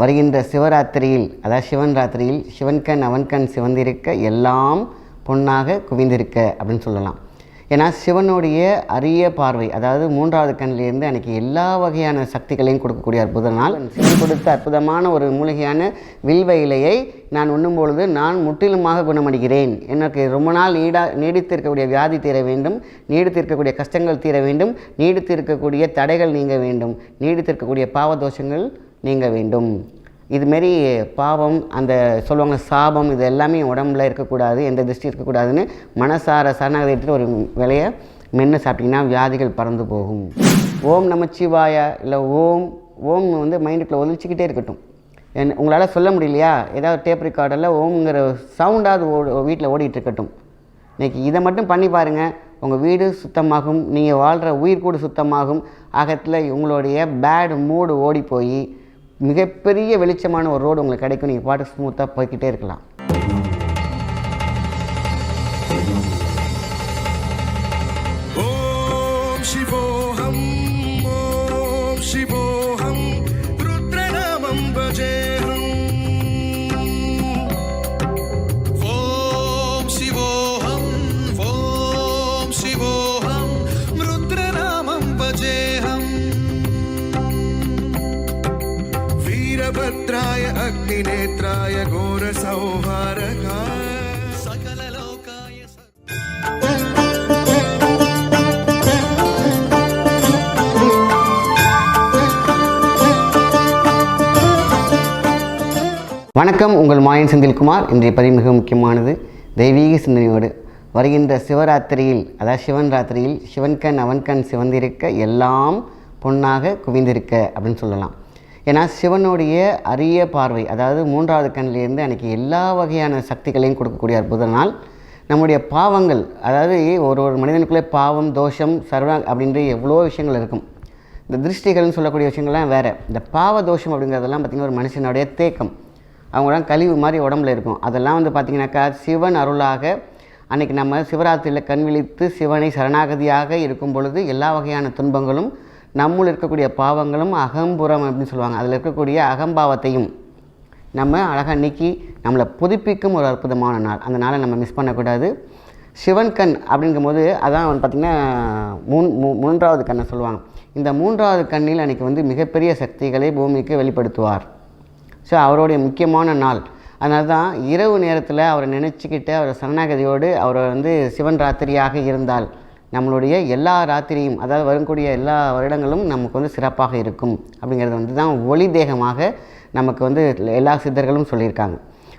வருகின்ற சிவராத்திரியில் அதாவது சிவன் ராத்திரியில் சிவன்கண் அவன்கண் சிவந்திருக்க எல்லாம் பொன்னாக குவிந்திருக்க அப்படின்னு சொல்லலாம். ஏன்னா சிவனுடைய அரிய பார்வை அதாவது மூன்றாவது கண்ணிலிருந்து அன்றைக்கி எல்லா வகையான சக்திகளையும் கொடுக்கக்கூடிய அற்புத நாள் சிவன் கொடுத்த அற்புதமான ஒரு மூலிகையான வில்வ இலையை நான் உண்ணும் பொழுது நான் முற்றிலுமாக குணமடைகிறேன். எனக்கு ரொம்ப நாள் நீடா நீடித்திருக்கக்கூடிய வியாதி தீர வேண்டும் நீடித்திருக்கக்கூடிய கஷ்டங்கள் தீர வேண்டும் நீடித்திருக்கக்கூடிய தடைகள் நீங்க வேண்டும் நீடித்திருக்கக்கூடிய பாவதோஷங்கள் நீங்க வேண்டும். இதுமாரி பாவம் அந்த சொல்லுவாங்க சாபம் இது எல்லாமே உடம்புல இருக்கக்கூடாது எந்த திருஷ்டி இருக்கக்கூடாதுன்னு மனசார சரணாகதி எடுத்துட்டு ஒரு விலையை மென்று சாப்பிட்டிங்கன்னா வியாதிகள் பறந்து போகும். ஓம் நமச்சிவாய இல்லை ஓம் ஓம் வந்து மைண்டுக்குள்ளே ஒதிச்சிக்கிட்டே இருக்கட்டும். என் உங்களால் சொல்ல முடியலையா? ஏதாவது டேப் ரெக்கார்டில் ஓம்ங்கிற சவுண்டாவது ஓடு வீட்டில் ஓடிட்டு இருக்கட்டும். இன்றைக்கி இதை மட்டும் பண்ணி பாருங்கள் உங்கள் வீடு சுத்தமாகும் நீங்கள் வாழ்கிற உயிர் கூட சுத்தமாகும். ஆகத்தில் உங்களுடைய பேட் மூடு ஓடி போய் மிகப்பெரிய வெளிச்சமான ஒரு ரோடு உங்களுக்கு கிடைக்கும். நீங்கள் பாட்டு ஸ்மூத்தாக போய்கிட்டே இருக்கலாம். சிவோஹம் ஓம் சிவோஹம். ருத்ரநாமம் பஜே. வீரபத்ராய அக்னிநேத்ராய கோர சௌஹாரகாய வணக்கம் உங்கள் மாயன் செந்தில்குமார். இன்றைய பதிவு மிக முக்கியமானது. தெய்வீக சிந்தனையோடு வருகின்ற சிவராத்திரியில் அதாவது சிவன் ராத்திரியில் சிவன்கண் அவன்கண் சிவந்திருக்க எல்லாம் பொன்னாக குவிந்திருக்க அப்படின்னு சொல்லலாம். ஏன்னா சிவனுடைய அரிய பார்வை அதாவது மூன்றாவது கண்ணிலேருந்து அன்றைக்கி எல்லா வகையான சக்திகளையும் கொடுக்கக்கூடிய அற்புதனால் நம்முடைய பாவங்கள் அதாவது ஒரு ஒரு மனிதனுக்குள்ளே பாவம் தோஷம் சர்வ அப்படின்ற எவ்வளோ விஷயங்கள் இருக்கும். இந்த திருஷ்டிகள்னு சொல்லக்கூடிய விஷயங்கள்லாம் வேறு. இந்த பாவ தோஷம் அப்படிங்கிறதெல்லாம் பார்த்திங்கன்னா ஒரு மனுஷனுடைய தேக்கம். அவங்களாம் கழிவு மாதிரி உடம்புல இருக்கும். அதெல்லாம் வந்து பார்த்திங்கனாக்கா சிவன் அருளாக அன்றைக்கி நம்ம சிவராத்திரியில் கண் விழித்து சிவனை சரணாகதியாக இருக்கும் பொழுது எல்லா வகையான துன்பங்களும் நம்முள் இருக்கக்கூடிய பாவங்களும் அகம்புறம் அப்படின்னு சொல்லுவாங்க. அதில் இருக்கக்கூடிய அகம்பாவத்தையும் நம்ம அழகாக நீக்கி நம்மளை புதுப்பிக்கும் ஒரு அற்புதமான நாள். அந்த நாளை நம்ம மிஸ் பண்ணக்கூடாது. சிவன் கண் அப்படிங்கும்போது அதான் வந்து பார்த்திங்கன்னா மூன் மூ- மூன்றாவது கண்ணை சொல்லுவாங்க. இந்த மூன்றாவது கண்ணில் அன்றைக்கி வந்து மிகப்பெரிய சக்திகளை பூமிக்கு வெளிப்படுத்துவார். ஸோ அவருடைய முக்கியமான நாள். அதனால தான் இரவு நேரத்தில் அவரை நினச்சிக்கிட்டு அவர் சரணாகதியோடு அவரை வந்து சிவன் ராத்திரியாக இருந்தால் நம்மளுடைய எல்லா ராத்திரியும் அதாவது வரக்கூடிய எல்லா வருடங்களும் நமக்கு வந்து சிறப்பாக இருக்கும். அப்படிங்கிறது வந்து தான் ஒளி தேகமாக நமக்கு வந்து எல்லா சித்தர்களும் சொல்லியிருக்காங்க.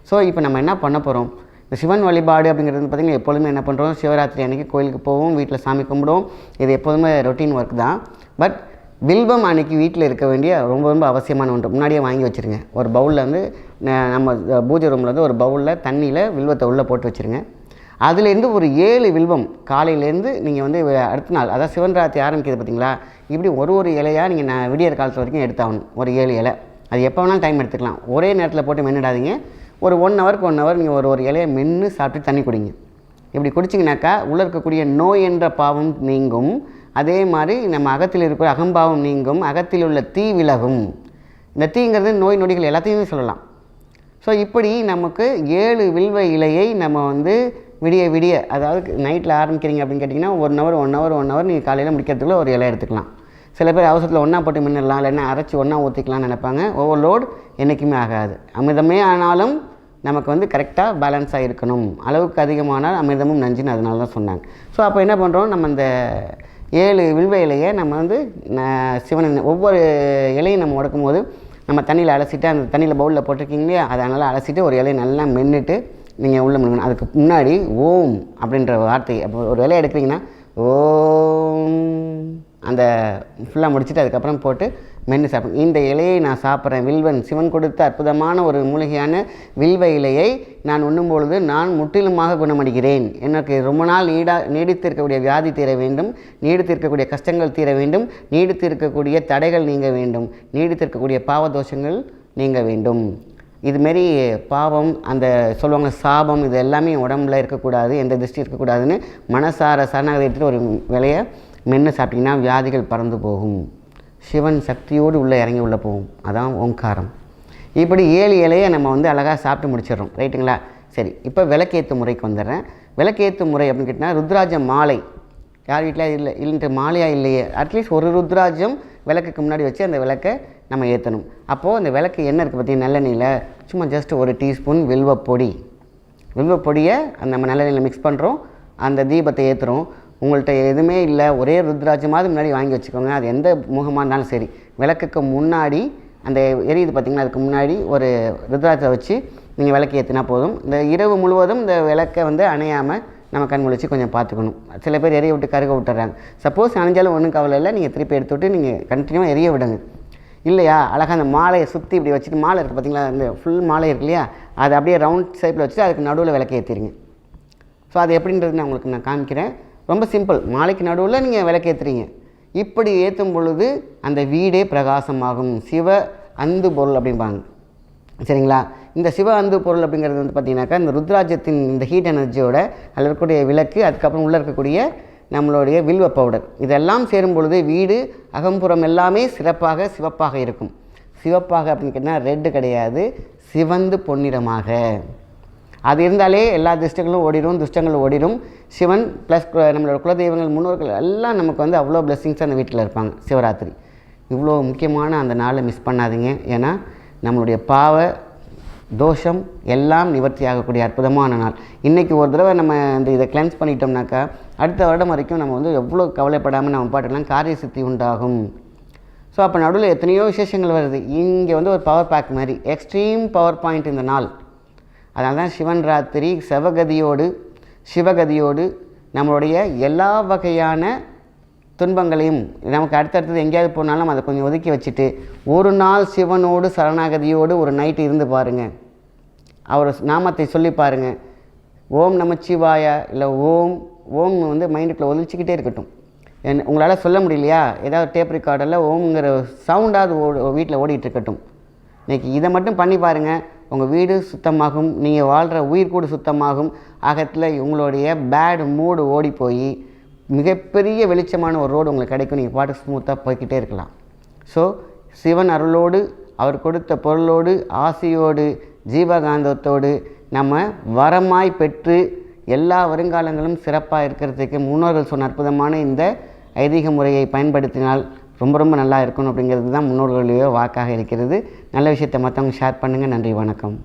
ஸோ இப்போ நம்ம என்ன பண்ண போகிறோம் இந்த சிவன் வழிபாடு அப்படிங்கிறது வந்து பார்த்திங்கன்னா எப்பொழுதுமே என்ன பண்ணுறோம் சிவராத்திரி அன்றைக்கி கோயிலுக்கு போவோம் வீட்டில் சாமி கும்பிடுவோம். இது எப்போதுமே ரொட்டீன் ஒர்க் தான். பட் வில்வம் அன்னைக்கு வீட்டில் இருக்க வேண்டிய ரொம்ப ரொம்ப அவசியமான ஒன்று. முன்னாடியே வாங்கி வச்சுருங்க. ஒரு பவுலில் வந்து நம்ம பூஜை ரூமில் வந்து ஒரு பவுலில் தண்ணியில் வில்வத்தை உள்ளே போட்டு வச்சுருங்க. அதுலேருந்து ஒரு ஏழு வில்வம் காலையிலேருந்து நீங்கள் வந்து அடுத்த நாள் அதாவது சிவன் ராத்திரி ஆரம்பிக்கிறது பார்த்தீங்களா? இப்படி ஒரு ஒரு இலையாக நீங்கள் நான் விடியற் காலத்து வரைக்கும் எடுத்தாகணும் ஒரு ஏழு இலை. அது எப்போ வேணாலும் டைம் எடுத்துக்கலாம். ஒரே நேரத்தில் போட்டு மென்னிடாதீங்க. ஒரு ஒன் ஹவருக்கு ஒன் ஹவர் நீங்கள் ஒரு ஒரு இலையை மென்று சாப்பிட்டு தண்ணி குடிங்க. இப்படி குடிச்சிங்கனாக்கா உள்ளே இருக்கக்கூடிய நோய் என்ற பாவம் நீங்கும். அதே மாதிரி நம்ம அகத்தில் இருக்கிற அகம்பாவம் நீங்கும். அகத்தில் உள்ள தீ விலகும். இந்த தீங்கிறது நோய் நொடிகள் எல்லாத்தையுமே சொல்லலாம். ஸோ இப்படி நமக்கு ஏழு வில்வ இலையை நம்ம வந்து விடிய விடிய. அதாவது நைட்டில் ஆரம்பிக்கிறீங்க அப்படின்னு கேட்டிங்கன்னா one hour one hour one hour நீங்கள் காலையில் முடிக்கிறதுக்குள்ள ஒரு இலை எடுத்துக்கலாம். சில பேர் அவசரத்தில் ஒன்றா போட்டு மின்னலாம் இல்லைன்னா அரைச்சி ஒன்றா ஊற்றிக்கலாம்னு நினைப்பாங்க. ஓவர்லோட் என்றைக்குமே ஆகாது. அமிர்தமே ஆனாலும் நமக்கு வந்து கரெக்டாக பேலன்ஸாக இருக்கணும். அளவுக்கு அதிகமானால் அமிர்தமும் நஞ்சுன்னு அதனால தான் சொன்னாங்க. ஸோ அப்போ என்ன பண்ணுறோம் நம்ம இந்த ஏழு வில்வ இலையை நம்ம வந்து சிவன சிவன் ஒவ்வொரு இலையும் நம்ம உடக்கும் போது நம்ம தண்ணியில் அலசிட்டு அந்த தண்ணியில் பவுலில் போட்டிருக்கீங்க இல்லையா? அதை நல்லா அலசிட்டு ஒரு இலையை நல்லா மென்னுட்டு நீங்கள் உள்ள முழுங்கணும் அதுக்கு முன்னாடி ஓம் அப்படின்ற வார்த்தை அப்போ ஒரு வேலையை எடுக்கிறீங்கன்னா ஓம். அந்த ஃபுல்லாக முடிச்சுட்டு அதுக்கப்புறம் போட்டு மென்று சாப்பிடும் இந்த இலையை நான் சாப்பிட்றேன். வில்வன் சிவன் கொடுத்த அற்புதமான ஒரு மூலிகையான வில்வ இலையை நான் உண்ணும் பொழுது நான் முற்றிலுமாக குணமடைகிறேன். எனக்கு ரொம்ப நாள் நீடா நீடித்திருக்கக்கூடிய வியாதி தீர வேண்டும். நீடித்திருக்கக்கூடிய கஷ்டங்கள் தீர வேண்டும். நீடித்திருக்கக்கூடிய தடைகள் நீங்க வேண்டும். நீடித்திருக்கக்கூடிய பாவதோஷங்கள் நீங்க வேண்டும். இதுமாரி பாவம் அந்த சொல்லுவாங்க சாபம் இது எல்லாமே உடம்புல இருக்கக்கூடாது எந்த திருஷ்டி இருக்கக்கூடாதுன்னு மனசார சரணாகதிட்டு ஒரு விலையை மென்று சாப்பிட்டிங்கன்னா வியாதிகள் பறந்து போகும். சிவன் சக்தியோடு உள்ளே இறங்கி உள்ளே போகும். அதான் ஓங்காரம். இப்படி ஏழு இலையை நம்ம வந்து அழகாக சாப்பிட்டு முடிச்சிடுறோம். ரைட்டுங்களா? சரி இப்போ விளக்கேற்று முறைக்கு வந்துடுறேன். விளக்கேற்று முறை அப்படின்னு கேட்டிங்கன்னா ருத்ராஜ மாலை யார் வீட்டில் இல்லை இல்லைன்ட்டு மாலையா இல்லையே. அட்லீஸ்ட் ஒரு ருத்ராஜம் விளக்குக்கு முன்னாடி வச்சு அந்த விளக்கை நம்ம ஏற்றணும் அப்போது அந்த விளக்கு என்ன இருக்குது பார்த்தீங்கன்னா நல்லெண்ணெயில். சும்மா ஜஸ்ட் ஒரு டீஸ்பூன் வில்வப்பொடி வில்வப்பொடியை அந்த நம்ம நல்லெண்ணெயில் மிக்ஸ் பண்ணுறோம் அந்த தீபத்தை ஏற்றுறோம் உங்கள்கிட்ட எதுவுமே இல்லை. ஒரே ருத்ராஜமாவது முன்னாடி வாங்கி வச்சுக்கோங்க. அது எந்த முகமாக இருந்தாலும் சரி. விளக்குக்கு முன்னாடி அந்த எரியுது பார்த்தீங்கன்னா அதுக்கு முன்னாடி ஒரு ருத்ராஜத்தை வச்சு நீங்கள் விளக்கு ஏற்றினா போதும். இந்த இரவு முழுவதும் இந்த விளக்கை வந்து அணையாமல் நம்ம கண் முழிச்சு கொஞ்சம் பார்த்துக்கணும். சில பேர் எரிய விட்டு கருக விட்டுறாங்க. சப்போஸ் அணைஞ்சாலும் ஒன்றும் கவலை இல்லை. நீங்கள் திருப்பி எடுத்து விட்டு நீங்கள் கண்டினியூவாக எரிய விடுங்க. இல்லையா? அழகாக அந்த மாலையை சுற்றி இப்படி வச்சுட்டு மாலை இருக்குது பார்த்தீங்களா அந்த ஃபுல் மாலை இருக்கு இல்லையா? அதை அப்படியே ரவுண்ட் ஷேப்பில் வச்சுட்டு அதுக்கு நடுவில் விளக்கு ஏற்றிடுங்க ஸோ அது எப்படின்றது நான் உங்களுக்கு நான் காமிக்கிறேன். ரொம்ப சிம்பிள் மாலைக்கு நடுவில் நீங்கள் விளக்கேற்றுறீங்க இப்படி ஏற்றும் பொழுது அந்த வீடே பிரகாசமாகும். சிவ அந்து பொருள் அப்படிம்பாங்க. சரிங்களா? இந்த சிவ அந்து பொருள் அப்படிங்கிறது வந்து பார்த்தீங்கன்னாக்கா இந்த ருத்ராஜத்தின் இந்த ஹீட் எனர்ஜியோட அதில் இருக்கக்கூடிய விளக்கு அதுக்கப்புறம் உள்ளே இருக்கக்கூடிய நம்மளுடைய வில்வ பவுடர் இதெல்லாம் சேரும் பொழுது வீடு அகம்புறம் எல்லாமே சிறப்பாக சிவப்பாக இருக்கும். சிவப்பாக அப்படின்னு கேட்டால் ரெட்டு கிடையாது. சிவந்து பொன்னிறமாக. அது இருந்தாலே எல்லா திஷ்டங்களும் ஓடிடும் துஷ்டங்களும் ஓடிடும் சிவன் ப்ளஸ் நம்மளோட குலதெய்வங்கள் முன்னோர்கள் எல்லாம் நமக்கு வந்து அவ்வளோ பிளெஸ்ஸிங்ஸ் அந்த வீட்டில் இருப்பாங்க. சிவராத்திரி. இவ்வளோ முக்கியமான அந்த நாளை மிஸ் பண்ணாதீங்க. ஏன்னா நம்மளுடைய பாவ தோஷம் எல்லாம் நிவர்த்தி ஆகக்கூடிய அற்புதமான நாள். இன்றைக்கி ஒரு தடவை நம்ம இந்த இதை கிளென்ஸ் பண்ணிட்டோம்னாக்கா அடுத்த வருடம் வரைக்கும் நம்ம வந்து எவ்வளோ கவலைப்படாமல் நம்ம பாட்டெல்லாம் காரிய சித்தி உண்டாகும். ஸோ அப்போ நடுவில் எத்தனையோ விசேஷங்கள் வருது. இங்கே வந்து ஒரு பவர் பேக் மாதிரி எக்ஸ்ட்ரீம் பவர் பாயிண்ட் இந்த நாள். அதனால தான் சிவன் ராத்திரி சிவகதியோடு சிவகதியோடு நம்மளுடைய எல்லா வகையான துன்பங்களையும் நமக்கு அடுத்தடுத்தது எங்கேயாவது போனாலும் அதை கொஞ்சம் ஒதுக்கி வச்சுட்டு ஒரு நாள் சிவனோடு சரணாகதியோடு ஒரு நைட்டு இருந்து பாருங்கள் அவர் நாமத்தை சொல்லி பாருங்கள் ஓம் நமச்சிவாய இல்லை ஓம் ஓம் வந்து மைண்டுக்குள்ளே ஒதுச்சிக்கிட்டே இருக்கட்டும். என் உங்களால் சொல்ல முடியலையா? ஏதாவது டேப் ரெக்கார்டில் ஓம்ங்கிற சவுண்டாவது ஓ வீட்டில் ஓடிட்டு இருக்கட்டும். இன்றைக்கி இதை மட்டும் பண்ணி பாருங்கள் உங்கள் வீடு சுத்தமாகும். நீங்கள் வாழ்கிற உயிர் கூட சுத்தமாகும். ஆகத்தில் உங்களுடைய பேட் மூடு ஓடி போய் மிகப்பெரிய வெளிச்சமான ஒரு ரோடு உங்களுக்கு கிடைக்கும். நீங்கள் பாட்டு ஸ்மூத்தாக போய்கிட்டே இருக்கலாம். ஸோ சிவன் அருளோடு அவர் கொடுத்த பொருளோடு ஆசையோடு ஜீவகாந்தத்தோடு நம்ம வரமாய் பெற்று எல்லா வருங்காலங்களும் சிறப்பாக இருக்கிறதுக்கு முன்னோர்கள் சொன்ன அற்புதமான இந்த ஐதீக முறையை பயன்படுத்தினால் ரொம்ப ரொம்ப நல்லா இருக்கணும் அப்படிங்கிறது தான் முன்னோர்களுடைய வாக்காக இருக்கிறது. நல்ல விஷயத்தை மற்றவங்க ஷேர் பண்ணுங்கள் நன்றி வணக்கம்.